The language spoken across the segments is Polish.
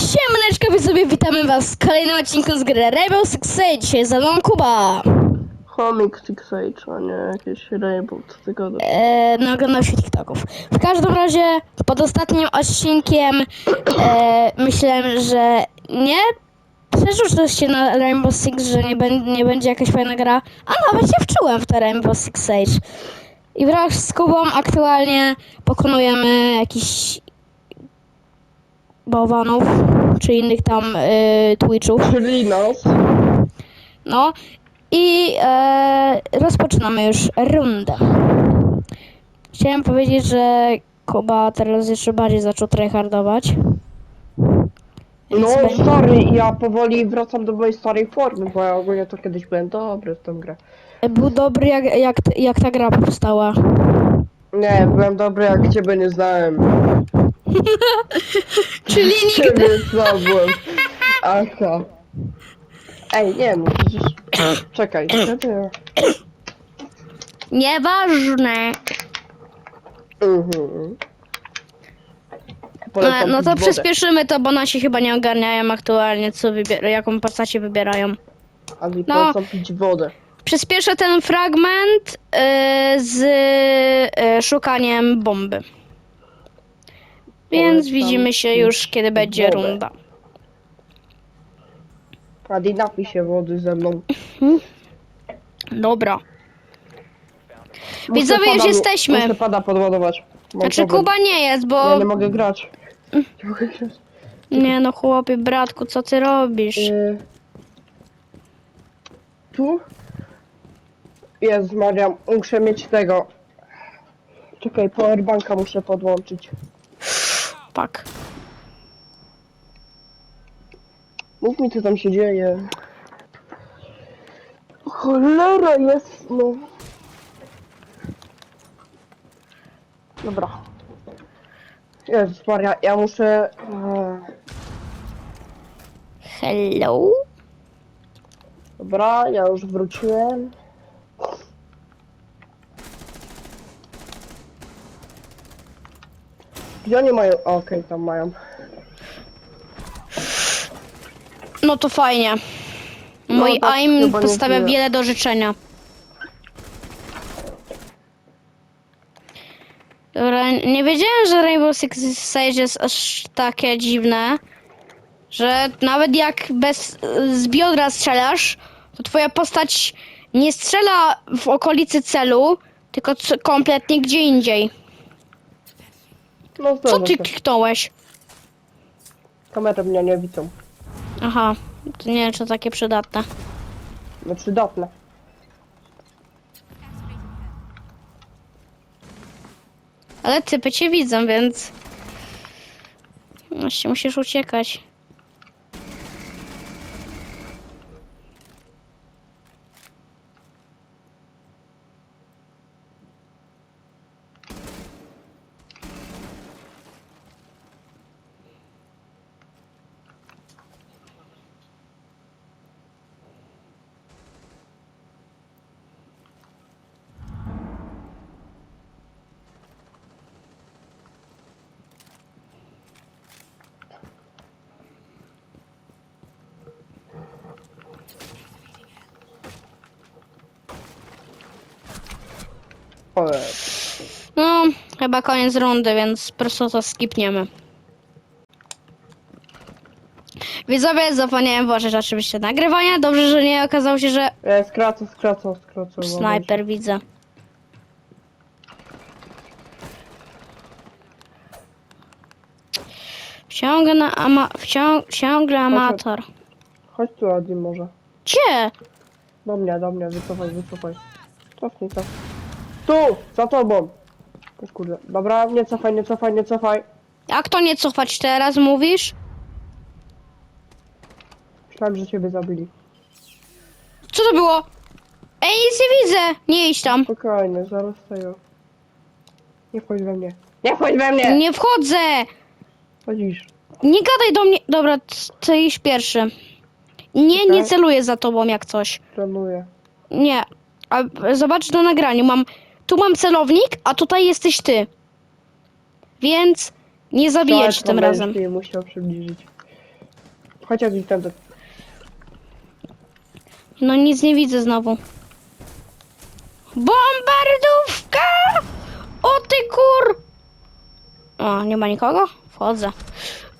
Siemaneczko, wy sobie witamy was w kolejnym odcinku z gry Rainbow Six Siege. Dzisiaj ze mną Kuba. Chomik Six Age, a nie jakieś Rainbow, co ty gadasz? E, no, oglądam się TikToków. W każdym razie, pod ostatnim odcinkiem e, myślałem, że nie przerzucę się na Rainbow Six, że nie, bę- nie będzie jakaś fajna gra, a nawet się wczułem w te Rainbow Six Siege. I wraz z Kubą aktualnie pokonujemy jakiś bałwanów, czy innych tam y, Twitchów. Czyli nas. No i e, rozpoczynamy już rundę. Chciałem powiedzieć, że Kuba teraz jeszcze bardziej zaczął tryhardować. No stary, ja powoli wracam do mojej starej formy, bo ja ogólnie to kiedyś byłem dobry w tę grę. Był dobry jak, jak, jak ta gra powstała. Nie, byłem dobry jak ciebie nie znałem. Czyli Ciebie znałem. Aha. Ej, nie no, przecież... Czekaj. Nieważne. Mhm. No, Polecam no pić to wodę. przyspieszymy to, bo nasi chyba nie ogarniają aktualnie, co wybier- jaką postacie wybierają. Ali, No. polecam pić wodę. Przyspieszę ten fragment y, z y, szukaniem bomby. Więc widzimy się już, kiedy będzie wodę. runda. Ali, napij się wody ze mną. Dobra. Widzowie, już jesteśmy. Muszę pada podładować. Mam Znaczy problem. Kuba nie jest, bo... Ja nie mogę grać. Nie mogę grać. Nie no chłopie, bratku, co ty robisz? Y, Tu? Jest Maria, muszę mieć tego. Czekaj, powerbanka muszę podłączyć. Pak. Mów mi co tam się dzieje. Cholera jest, no. Dobra. Jezus Maria, ja muszę... e, Hello? Dobra, ja już wróciłem. Gdzie oni mają? Okej, tam mają. No to fajnie. No, Mój tak aim chyba nie postawia tyle. wiele do życzenia. Dobra, nie wiedziałem, że Rainbow Six Siege jest aż takie dziwne, że nawet jak bez z biodra strzelasz, to twoja postać nie strzela w okolicy celu, tylko c- kompletnie gdzie indziej. No Co zdarza ty się. kliknąłeś? Kamery mnie nie widzą. Aha, to nie wiem, czy takie przydatne. No przydatne. Ale typy cię widzą, więc... Właśnie musisz uciekać. No, chyba koniec rundy, więc po prostu to skipniemy. Widzowie, zapomniałem włożyć oczywiście nagrywania. Dobrze, że nie okazało się, że Ja skracę, skracę, skracę. snajper widzę. Ciągle, ama wciąg ciągle amator. Chodź tu, Adi, może. Gdzie? Do mnie, do mnie, wycofaj, wycofaj. Cofnij to. Tu! Za tobą! O kurde. Dobra, nie cofaj, nie cofaj, nie cofaj. Jak to nie cofać teraz, mówisz? Myślałem, że ciebie zabili. Co to było? Ej, nic nie widzę! Nie idź tam. Spokojnie, zaraz tego. Nie wchodź we mnie. Nie wchodź we mnie! Nie wchodzę! Chodzisz. Nie gadaj do mnie. Dobra, ty iść pierwszy. Nie, nie Okej. celuję za tobą jak coś. Trenuję. Nie. A zobacz na nagraniu. Mam. Tu mam celownik, a tutaj jesteś ty. Więc nie zabiję cię tym razem. Nie musiał przybliżyć. Chociaż i ten. No nic nie widzę znowu. Bombardówka! O ty kur... O, nie ma nikogo? Wchodzę.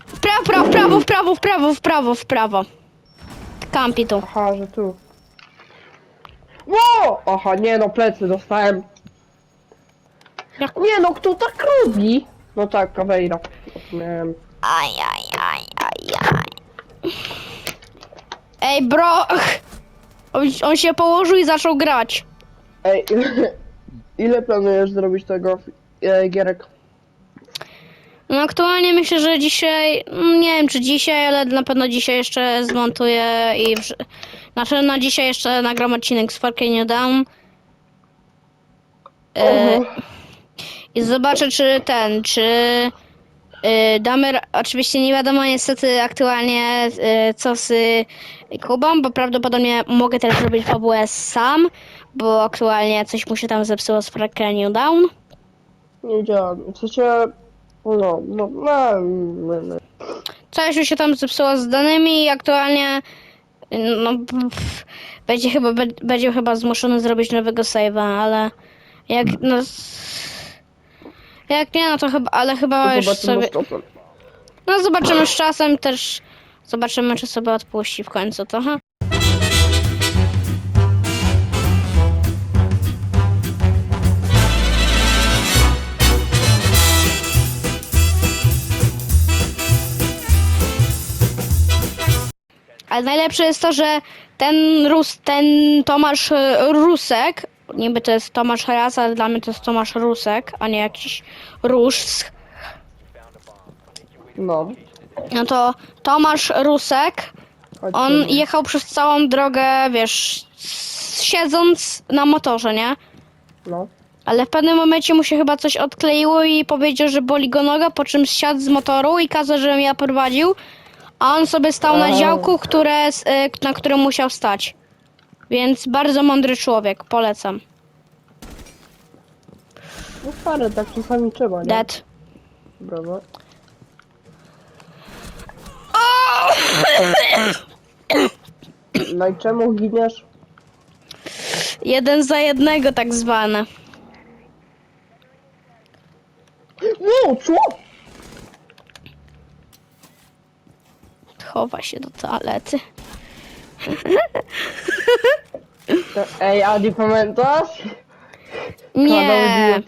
W prawo, prawo, w prawo, w prawo, w prawo, w prawo, w prawo. Kampi tu. Aha, że tu. Ło! Aha, nie no, plecy dostałem. Jak- Nie no, kto tak robi? No tak, Kawejra. Miałem. Aj, aj, aj, aj, aj. Ej, bro! On, on się położył i zaczął grać. Ej, ile planujesz zrobić tego e, gierek? No aktualnie myślę, że dzisiaj, mm, nie wiem czy dzisiaj, ale na pewno dzisiaj jeszcze zmontuję i wrz- znaczy na dzisiaj jeszcze nagram odcinek z Cry New Dawn e, Oho. I zobaczę czy ten, czy e, damy, oczywiście nie wiadomo niestety aktualnie e, co z Kubą, bo prawdopodobnie mogę też zrobić fabułę sam, bo aktualnie coś mu się tam zepsuło z New Dawn. Nie działa. W sensie, no, no, no, no, no. Coś mi się tam zepsuło z danymi i aktualnie no, pff, będzie chyba be- będzie chyba zmuszony zrobić nowego save'a, ale jak no jak nie, no to chyba, ale chyba już Zobaczymy sobie, no zobaczymy z czasem też, zobaczymy czy sobie odpuści w końcu to, ha? Ale najlepsze jest to, że ten Rus, ten Tomasz e, Rusek, niby to jest Tomasz Raz, ale dla mnie to jest Tomasz Rusek, a nie jakiś Rusz. No. No to Tomasz Rusek, chodź on jechał przez całą drogę, wiesz, s- siedząc na motorze, nie? No. Ale w pewnym momencie mu się chyba coś odkleiło i powiedział, że boli go noga, po czym zsiadł z motoru i kazał, żebym ja prowadził. A on sobie stał na działku, które, s- y, na którym musiał stać. Więc bardzo mądry człowiek, polecam. No stary, tak czasami trzeba, nie? Dead. Brawo. No i czemu giniesz? Jeden za jednego tak zwane. Ło, co? Chowa się do toalety. To- Ej, Adi, pamiętasz? Nie,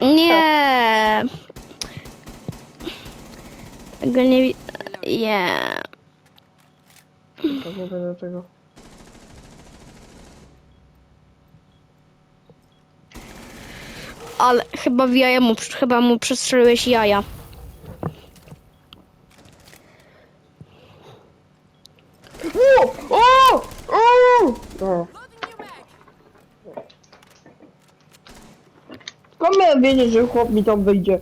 nie. Tego nie wi- Nie. To nie. Ale chyba w jaja mu, chyba mu przestrzeliłeś jaja. O! O! O! O. Skąd miałem wiedzieć, że chłop mi tam wyjdzie?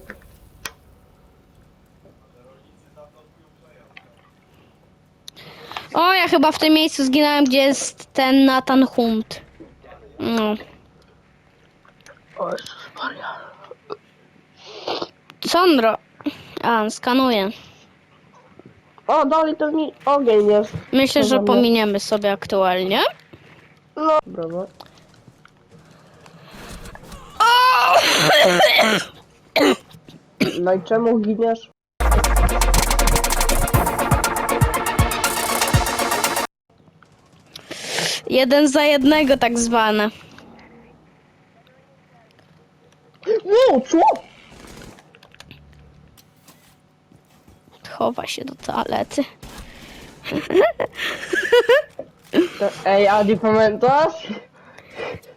O, ja chyba w tym miejscu zginąłem, gdzie jest ten Nathan Hunt. No. O, Jezus Maria. Sondro. A, on skanuje. O, dalej to mi ogień jest. Myślę, że pominiemy sobie aktualnie. No. No i czemu giniesz? Jeden za jednego tak zwane. Ło, co? Chowa się do toalety. To, ej, Adi, pamiętasz?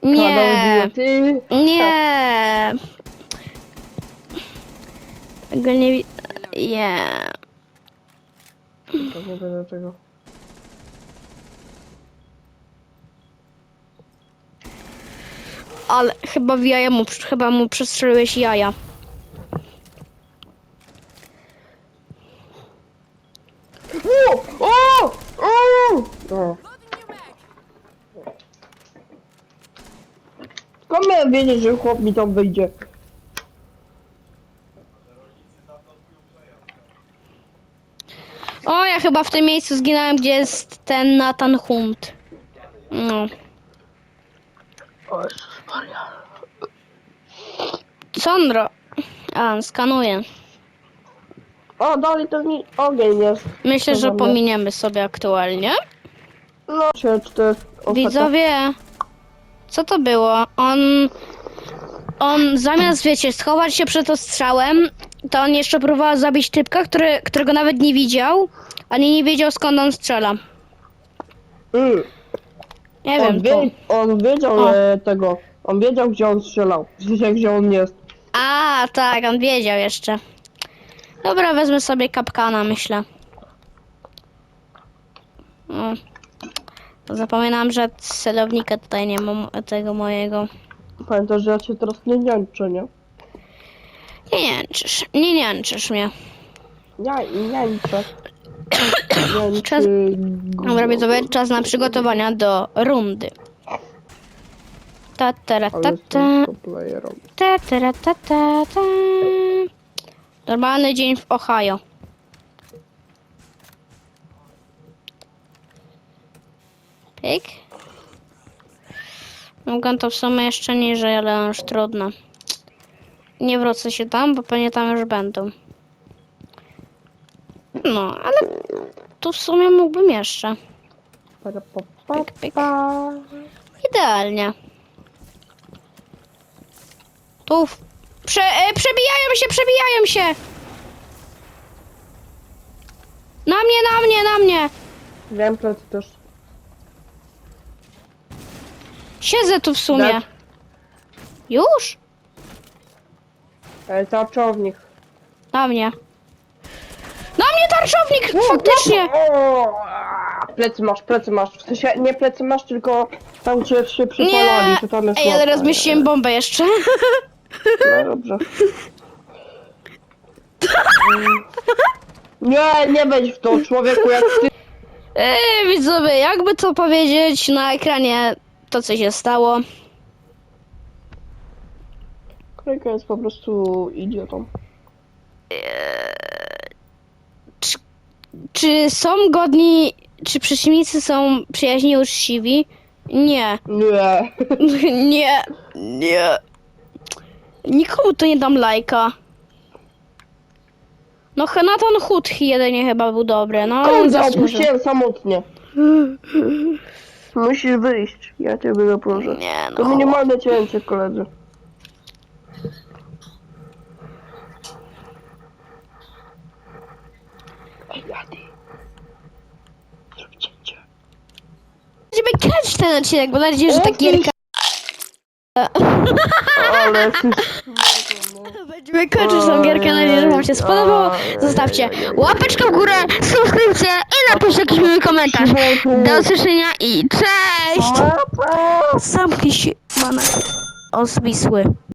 Nie, Ty. nie. Tego nie wi- Nie. To nie wiem dlaczego. Ale chyba w jaja mu, chyba mu przestrzeliłeś jaja. O! O! O! O. Wiedzieć, że chłop mi tam wyjdzie? O, ja chyba w tym miejscu zginąłem, gdzie jest ten Nathan Hunt. No. O Jezus Maria. Sondro. A, skanuję. O, dalej to mi ogień jest. Myślę, że pominiemy sobie aktualnie. No, czy, czy to jest? Widzowie, co to było? On, on zamiast, wiecie, schować się przed ostrzałem, to on jeszcze próbował zabić typka, który, którego nawet nie widział, ani nie wiedział skąd on strzela. Mm. Nie On, wiem, to. wie, on wiedział O. e, tego. On wiedział, gdzie on strzelał. Wiedział, gdzie on jest. A, tak, on wiedział jeszcze. Dobra, wezmę sobie kapkana, myślę. O. Zapominam, że celownika tutaj nie mam tego mojego. Pamiętasz, że ja cię teraz nie niańczę, nie? Nie niańczysz, nie niańczysz mnie. Ja niańczę. Niańczy... Czas- Dobra, widzowie, czas na przygotowania do rundy. Ta, ta, ta, ta, ta, ta, ra, ta, ta, ta. Normalny dzień w Ohio. Pyk. Mogę to w sumie jeszcze niżej, ale już trudno. Nie wrócę się tam, bo pewnie tam już będą. No, ale tu w sumie mógłbym jeszcze. Pyk, pyk. Idealnie. Tu. Prze e, przebijają się, przebijają się! Na mnie, na mnie, na mnie! Wiem, ty też. Siedzę tu w sumie. Tak. Już? E, tarczownik. Na mnie. Na mnie tarczownik! Faktycznie! O, plecy masz, plecy masz. W sensie nie plecy masz, tylko tam gdzie się przypalali, to tam jest Ej, ale rozmyśliłem bombę jeszcze. No dobrze. Nie, nie wejdź w to, człowieku, jak ty. Ej, widzowie, jakby to powiedzieć na ekranie, to co się stało. Krajka jest po prostu idiotą. Czy są godni, czy przeciwnicy są przyjaźni uczciwi? Nie. Nie. Nie, nie. Nikomu to nie dam lajka. No Nathan Hut jedynie chyba był dobry, no Kurde, zasłużył. opuściłem samotnie. Musisz wyjść, ja ciebie zaproszę. Nie To no. minimalne cięcie, koledzy. Będziemy kręcić ten odcinek, bo mam nadzieję, że ta gierka... Ale. Będziemy kończyć tą gierkę, mam nadzieję, że wam się spodobało. Zostawcie łapeczkę w górę, subskrypcję i napiszcie jakiś miły komentarz. Do usłyszenia i cześć! Zamknij się, mana. O, zwisły.